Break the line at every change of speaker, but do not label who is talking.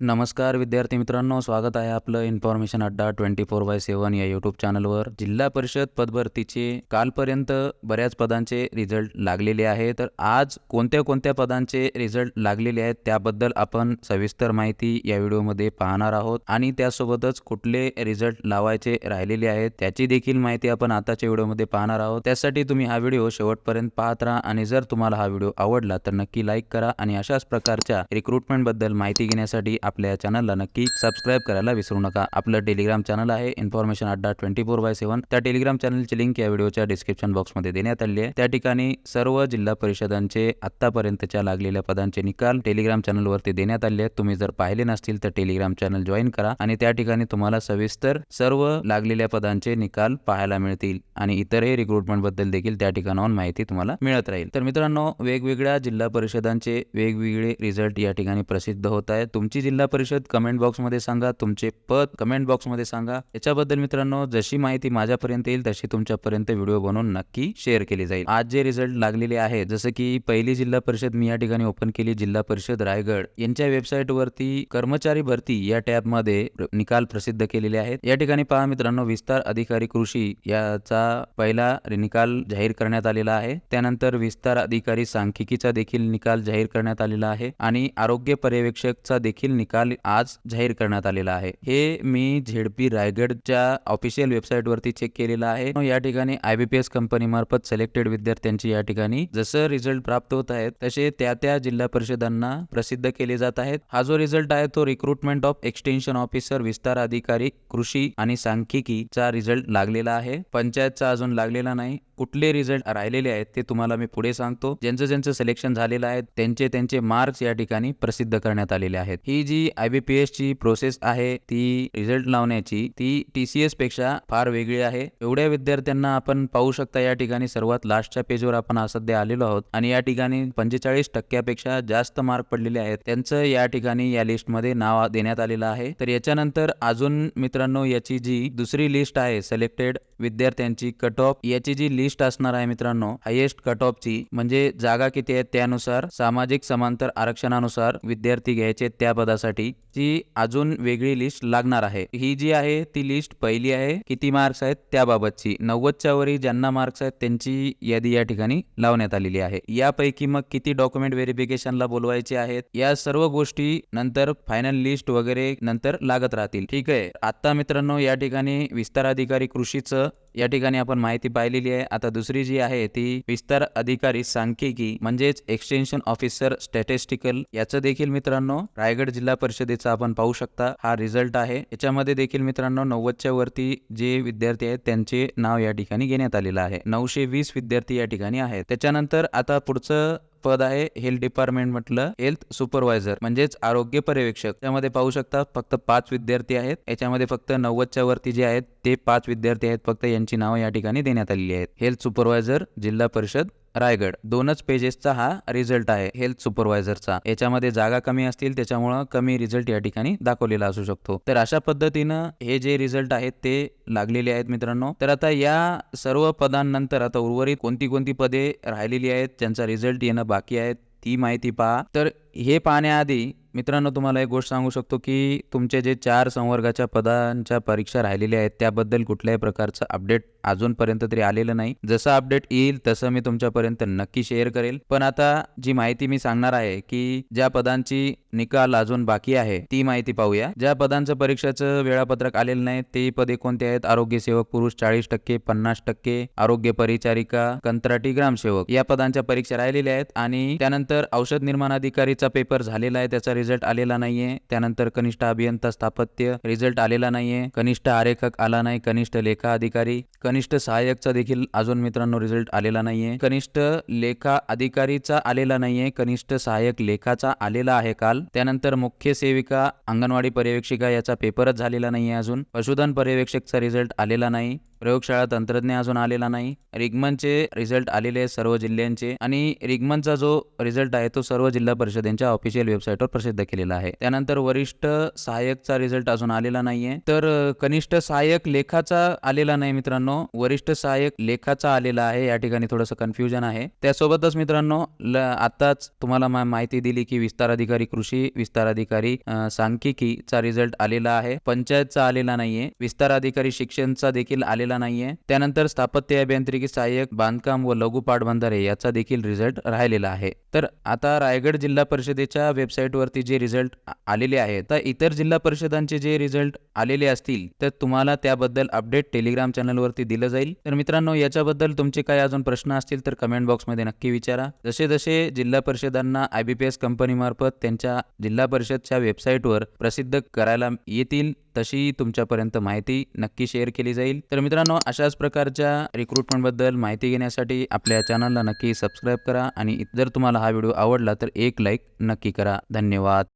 नमस्कार विद्यार्थी मित्रांनो. स्वागत आहे आपलं information Adda twenty four by सेवन या यूट्यूब चॅनलवर जिल्हा परिषद पदभरतीचे कालपर्यंत बऱ्याच पदांचे रिझल्ट लागलेले आहे. तर आज कोणत्या कोणत्या पदांचे रिझल्ट लागलेले आहेत त्याबद्दल आपण सविस्तर माहिती या व्हिडिओमध्ये पाहणार आहोत. आणि त्यासोबतच कुठले रिझल्ट लावायचे राहिलेले आहेत त्याची देखील माहिती आपण आताच्या व्हिडिओमध्ये पाहणार आहोत. त्यासाठी तुम्ही हा व्हिडिओ शेवटपर्यंत पाहत राहा आणि जर तुम्हाला हा व्हिडिओ आवडला तर नक्की लाईक करा आणि अशाच प्रकारच्या रिक्रुटमेंटबद्दल माहिती घेण्यासाठी आपल्या चॅनलला नक्की सबस्क्राईब करायला विसरू नका. आपलं टेलिग्राम चॅनल आहे information Adda twenty four by seven त्या टेलिग्राम चॅनलची लिंक या व्हिडिओच्या डिस्क्रिप्शन बॉक्समध्ये देण्यात आली आहे. त्या ठिकाणी सर्व जिल्हा परिषदांचे आतापर्यंतच्या लागलेल्या पदांचे निकाल टेलिग्राम चॅनलवरती देण्यात आले आहेत. तुम्ही जर पाहिले नसतील तर टेलिग्राम चॅनल जॉईन करा आणि त्या ठिकाणी तुम्हाला सविस्तर सर्व लागलेल्या पदांचे निकाल पाहायला मिळतील आणि इतरही रिक्रुटमेंटबद्दल देखील त्या ठिकाणाहून माहिती तुम्हाला मिळत राहील. तर मित्रांनो वेगवेगळ्या जिल्हा परिषदांचे वेगवेगळे रिझल्ट या ठिकाणी प्रसिद्ध होत आहेत. तुमची जिल्हा जिल्हा परिषद कमेंट बॉक्समध्ये सांगा तुमचे पद कमेंट बॉक्समध्ये सांगा. याच्याबद्दल मित्रांनो जशी माहिती माझ्यापर्यंत येईल तशी तुमच्यापर्यंत व्हिडिओ बनवून नक्की शेअर केली जाईल. आज जे रिझल्ट लागलेले आहेत जसं की पहिली जिल्हा परिषद मी या ठिकाणी ओपन केली जिल्हा परिषद रायगड. यांच्या वेबसाईट वरती कर्मचारी भरती या टॅबमध्ये निकाल प्रसिद्ध केलेले आहेत. या ठिकाणी पहा मित्रांनो विस्तार अधिकारी कृषी याचा पहिला निकाल जाहीर करण्यात आलेला आहे. त्यानंतर विस्तार अधिकारी सांख्यिकीचा देखील निकाल जाहीर करण्यात आलेला आहे. आणि आरोग्य पर्यवेक्षकचा देखील निकाल आज जाहीर करण्यात आलेला आहे. हे मी झेडपी रायगडच्या ऑफिशियल वेबसाईट वरती चेक केलेला आहे. या ठिकाणी आयबीपीएस कंपनी मार्फत सिलेक्टेड विद्यार्थ्यांची या ठिकाणी जसं रिझल्ट प्राप्त होत आहेत तसे त्या त्या जिल्हा परिषदांना प्रसिद्ध केले जात आहेत. हा जो रिझल्ट आहे तो रिक्रुटमेंट ऑफ एक्सटेन्शन ऑफिसर विस्तार अधिकारी कृषी आणि सांख्यिकीचा रिझल्ट लागलेला आहे. पंचायतचा अजून लागलेला नाही. कुठले रिझल्ट राहिलेले आहेत ते तुम्हाला मी पुढे सांगतो. ज्यांचं ज्यांचं सिलेक्शन झालेलं आहे त्यांचे त्यांचे मार्क्स या ठिकाणी प्रसिद्ध करण्यात आलेले आहेत. ही जी आयबीपीएस ची प्रोसेस आहे ती रिझल्ट लावण्याची ती टी सीएसपेक्षा फार वेगळी आहे. एवढ्या विद्यार्थ्यांना आपण पाहू शकता या ठिकाणी सर्वात लास्टच्या पेजवर आपण सध्या आलेलो आहोत आणि या ठिकाणी पंचेचाळीस टक्क्यापेक्षा जास्त मार्क पडलेले आहेत. त्यांचं या ठिकाणी या लिस्टमध्ये नाव देण्यात आलेलं आहे. तर याच्यानंतर अजून मित्रांनो याची जी दुसरी लिस्ट आहे सिलेक्टेड विद्यार्थ्यांची कट ऑफ याची जी लिस्ट असणार आहे मित्रांनो हायेस्ट कट ऑफची म्हणजे जागा किती आहेत त्यानुसार सामाजिक समांतर आरक्षणानुसार विद्यार्थी घ्यायचे त्या पदासाठी ची अजून वेगळी लिस्ट लागणार आहे. ही जी आहे ती लिस्ट पहिली आहे किती मार्क्स आहेत त्याबाबतची. नव्वदच्या वरी ज्यांना मार्क्स आहेत त्यांची यादी या ठिकाणी लावण्यात आलेली आहे. यापैकी मग किती डॉक्युमेंट व्हेरिफिकेशनला बोलवायचे आहेत या सर्व गोष्टी नंतर फायनल लिस्ट वगैरे नंतर लागत राहतील. ठीक आहे. आता मित्रांनो या ठिकाणी विस्तार अधिकारी कृषीचं या ठिकाणी आपण माहिती पाहिलेली आहे. आता दुसरी जी आहे ती विस्तार अधिकारी सांख्यिकी म्हणजेच एक्सटेन्शन ऑफिसर स्टॅटिस्टिकल याचं देखील मित्रांनो रायगड जिल्हा परिषदेचा आपण पाहू शकता. हा रिझल्ट आहे. याच्यामध्ये देखील मित्रांनो नव्वदच्या वरती जे विद्यार्थी आहेत त्यांचे नाव या ठिकाणी घेण्यात आलेलं आहे. नऊशे वीस विद्यार्थी या ठिकाणी आहेत. त्याच्यानंतर आता पुढचं पद आहे हेल्थ डिपार्टमेंट म्हटलं हेल्थ सुपरवायझर म्हणजेच आरोग्य पर्यवेक्षक. त्यामध्ये पाहू शकता फक्त पाच विद्यार्थी आहेत. याच्यामध्ये फक्त नव्वदच्या वरती जे आहेत ते पाच विद्यार्थी आहेत फक्त यांची नावं या ठिकाणी देण्यात आलेली आहेत. हेल्थ सुपरवायझर जिल्हा परिषद रायगड. दोनच पेजेसचा हा रिझल्ट आहे हेल्थ सुपरवायझरचा याच्यामध्ये जागा कमी असतील त्याच्यामुळं कमी रिझल्ट या ठिकाणी दाखवलेला असू शकतो. तर अशा पद्धतीनं हे जे रिझल्ट आहेत ते लागलेले आहेत मित्रांनो. तर आता या सर्व पदांनंतर आता उर्वरित कोणती कोणती पदे राहिलेली आहेत ज्यांचा रिझल्ट येणं बाकी आहेत ती माहिती पहा. तर हे पाहण्याआधी मित्रांनो तुम्हाला एक गोष्ट सांगू शकतो की तुमचे जे चार संवर्गाच्या पदांच्या परीक्षा राहिलेल्या आहेत त्याबद्दल कुठल्याही प्रकारचं अपडेट अजूनपर्यंत तरी आलेलं नाही. जसं अपडेट येईल तसं मी तुमच्यापर्यंत नक्की शेअर करेल. पण आता जी माहिती मी सांगणार आहे की ज्या पदांची निकाल अजून बाकी आहे ती माहिती पाहूया. ज्या पदांचं परीक्षाचं वेळापत्रक आलेलं नाही ते पदे कोणते आहेत? आरोग्य सेवक पुरुष चाळीस टक्के पन्नास टक्के आरोग्य परिचारिका कंत्राटी ग्रामसेवक या पदांच्या परीक्षा राहिलेल्या आहेत. आणि त्यानंतर औषध निर्माण अधिकारीचा पेपर झालेला आहे त्याचा रिझल्ट आलेला नाहीये. त्यानंतर कनिष्ठ अभियंता स्थापत्य रिझल्ट आलेला नाहीये. कनिष्ठ आरेखक आला नाही कनिष्ठ लेखा अधिकारी. कनिष्ठ सहाय्यकचा देखील अजून मित्रांनो रिझल्ट आलेला नाहीये. कनिष्ठ लेखा अधिकारीचा आलेला नाहीये कनिष्ठ सहाय्यक लेखाचा आलेला आहे काल. त्यानंतर मुख्य सेविका अंगणवाडी पर्यवेक्षिका याचा पेपरच झालेला नाहीये अजून. पशुधन पर्यवेक्षकचा रिझल्ट आलेला नाही. प्रयोगशाळा तंत्रज्ञ अजून आलेला नाही. रिगमनचे रिझल्ट आलेले आहेत सर्व जिल्ह्यांचे आणि रिगमनचा जो रिझल्ट आहे तो सर्व जिल्हा परिषदेच्या ऑफिशियल वेबसाईटवर प्रसिद्ध केलेला आहे. त्यानंतर वरिष्ठ सहाय्यकचा रिझल्ट अजून आलेला नाहीये. तर कनिष्ठ सहाय्यक लेखाचा आलेला नाही मित्रांनो. वरिष्ठ सहाय्यक लेखाचा आलेला आहे. या ठिकाणी थोडंसं कन्फ्युजन आहे. त्यासोबतच मित्रांनो ल आताच तुम्हाला माहिती दिली की विस्तार अधिकारी कृषी विस्तार अधिकारी सांख्यिकीचा रिझल्ट आलेला आहे. पंचायतचा आलेला नाहीये. विस्तार अधिकारी शिक्षणचा देखील आलेला नाहीये. त्यानंतर स्थापत्य अभियांत्रिकी सहाय्यक बांधकाम व लघु पाटबंधारे याचा देखील रिझल्ट राहिलेला आहे. तर आता रायगड जिल्हा परिषदेच्या वेबसाईटवरती जे रिझल्ट आलेले आहेत तर इतर जिल्हा परिषदांचे जे रिझल्ट आलेले असतील तर तुम्हाला त्याबद्दल अपडेट टेलिग्राम चॅनलवरती दिलं जाईल. तर मित्रांनो याच्याबद्दल तुमचे काही अजून प्रश्न असतील तर कमेंट बॉक्समध्ये नक्की विचारा. जसे जसे जिल्हा परिषदांना आय बी पी एस कंपनीमार्फत त्यांच्या जिल्हा परिषदच्या वेबसाईटवर प्रसिद्ध करायला येतील तशी तुमच्यापर्यंत माहिती नक्की शेअर केली जाईल. तर मित्रांनो अशाच प्रकारच्या रिक्रुटमेंटबद्दल माहिती घेण्यासाठी आपल्या चॅनलला नक्की सबस्क्राईब करा आणि जर तुम्हाला हा व्हिडिओ आवडला तर एक लाईक नक्की करा. धन्यवाद.